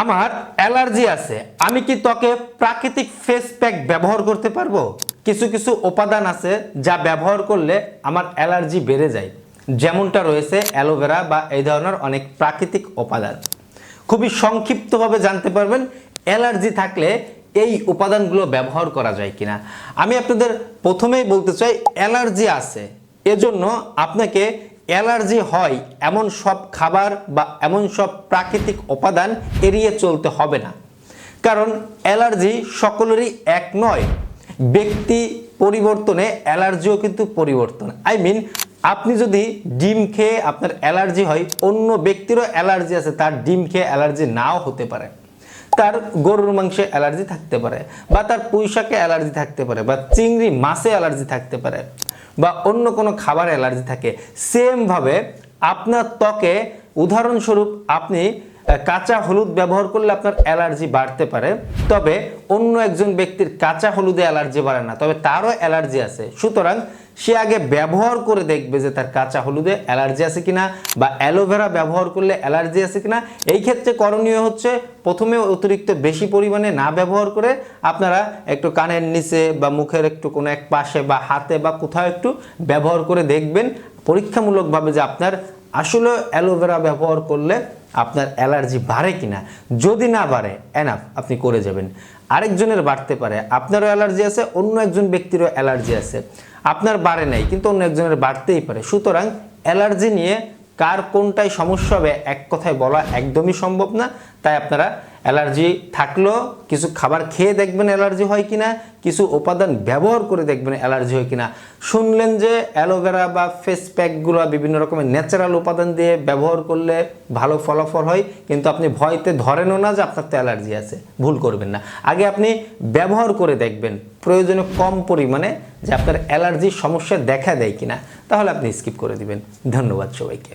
আমার অ্যালার্জি আছে, আমি কি ত্বকে প্রাকৃতিক ফেস প্যাক ব্যবহার করতে পারব? কিছু কিছু উপাদান আছে যা ব্যবহার করলে আমার অ্যালার্জি বেড়ে যায়। যেমনটা রয়েছে অ্যালোভেরা বা এই ধরনের অনেক প্রাকৃতিক উপাদান। খুবই সংক্ষিপ্তভাবে জানতে পারবেন, অ্যালার্জি থাকলে এই উপাদানগুলো ব্যবহার করা যায় কিনা। আমি আপনাদের প্রথমেই বলতে চাই, অ্যালার্জি আছে। এজন্য আপনাকে অ্যালার্জি হয়, এমন সব খাবার বা এমন সব প্রাকৃতিক উপাদান এড়িয়ে চলতে হবে না। কারণ অ্যালার্জি সকলেরই এক নয়। ব্যক্তি পরিবর্তনে অ্যালার্জিও কিন্তু পরিবর্তন। আই মিন আপনি যদি ডিম খেয়ে আপনার অ্যালার্জি হয়, অন্য ব্যক্তিরও অ্যালার্জি আছে, তার ডিম খেয়ে অ্যালার্জি নাও হতে পারে। তার গরুর মাংসে অ্যালার্জি থাকতে পারে, বা তার পুঁইশাকে অ্যালার্জি থাকতে পারে, বা চিংড়ি মাছে অ্যালার্জি থাকতে পারে। বা অন্য কোনো খাবার অ্যালার্জি থাকে সেমভাবে আপনার ত্বকে উদাহরণস্বরূপ আপনি কাঁচা হলুদ ব্যবহার করলে আপনার অ্যালার্জি বাড়তে পারে। তবে অন্য একজন ব্যক্তির কাঁচা হলুদে অ্যালার্জি বাড়ে না, তবে তারও অ্যালার্জি আছে। সুতরাং সে আগে ব্যবহার করে দেখবে যে তার কাঁচা হলুদে অ্যালার্জি আছে কিনা বা অ্যালোভেরা ব্যবহার করলে অ্যালার্জি আছে কিনা। এই ক্ষেত্রে করণীয় হচ্ছে প্রথমে অতিরিক্ত বেশি পরিমাণে না ব্যবহার করে আপনারা একটু কানের নিচে বা মুখের একটু কোনো এক পাশে বা হাতে বা কোথাও একটু ব্যবহার করে দেখবেন। পরীক্ষামূলকভাবে যে আপনার আসলে অ্যালোভেরা ব্যবহার করলে আপনার অ্যালার্জি বাড়ে কি না যদি না বাড়ে এনাফ আপনি করে যাবেন। আরেকজনের বাড়তে পারে, আপনারও অ্যালার্জি আছে, অন্য একজন ব্যক্তিরও অ্যালার্জি আছে। আপনার বাড়ে নাই, কিন্তু অন্য একজনের বাড়তেই পারে। সুতরাং অ্যালার্জি নিয়ে কার কোনটাই সমস্যা হবে, এক কথায় বলা একদমই সম্ভব না। তাই আপনারা অ্যালার্জি থাকলেও কিছু খাবার খেয়ে দেখবেন অ্যালার্জি হয় কিনা, কিছু উপাদান ব্যবহার করে দেখবেন অ্যালার্জি হয় কিনা। শুনলেন যে অ্যালোভেরা বা ফেস প্যাকগুলো বিভিন্ন রকমের ন্যাচারাল উপাদান দিয়ে ব্যবহার করলে ভালো ফলাফল হয়, কিন্তু আপনি ভয়তে ধরেনও না যে আপনার তো অ্যালার্জি আছে, ভুল করবেন না। আগে আপনি ব্যবহার করে দেখবেন, প্রয়োজনে কম পরিমাণে যে আপনার অ্যালার্জির সমস্যা দেখা দেয় কিনা, তাহলে আপনি স্কিপ করে দিবেন। ধন্যবাদ সবাইকে।